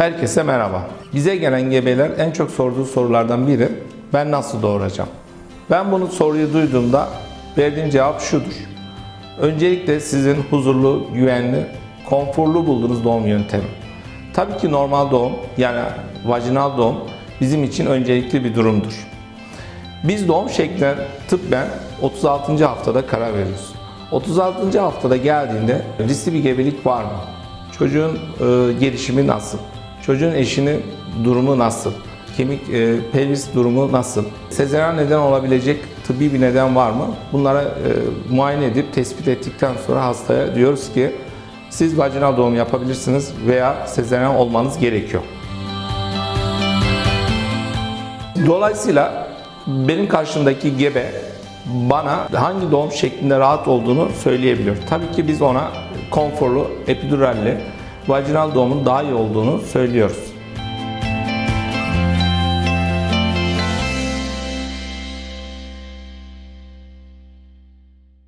Herkese merhaba. Bize gelen gebeler en çok sorduğu sorulardan biri ben nasıl doğuracağım? Ben bunu soruyu duyduğumda verdiğim cevap şudur. Öncelikle sizin huzurlu, güvenli, konforlu bulduğunuz doğum yöntemi. Tabii ki normal doğum yani vajinal doğum bizim için öncelikli bir durumdur. Biz doğum şekline tıbben 36. haftada karar veriyoruz. 36. haftada geldiğinde riskli bir gebelik var mı? Çocuğun e, gelişimi nasıl? Çocuğun eşinin durumu nasıl? Kemik e, pelvis durumu nasıl? Sezaryen neden olabilecek tıbbi bir neden var mı? Bunlara e, muayene edip tespit ettikten sonra hastaya diyoruz ki siz vajinal doğum yapabilirsiniz veya sezaryen olmanız gerekiyor. Dolayısıyla benim karşımdaki gebe bana hangi doğum şeklinde rahat olduğunu söyleyebiliyor. Tabii ki biz ona konforlu, epiduralli, vajinal doğumun daha iyi olduğunu söylüyoruz.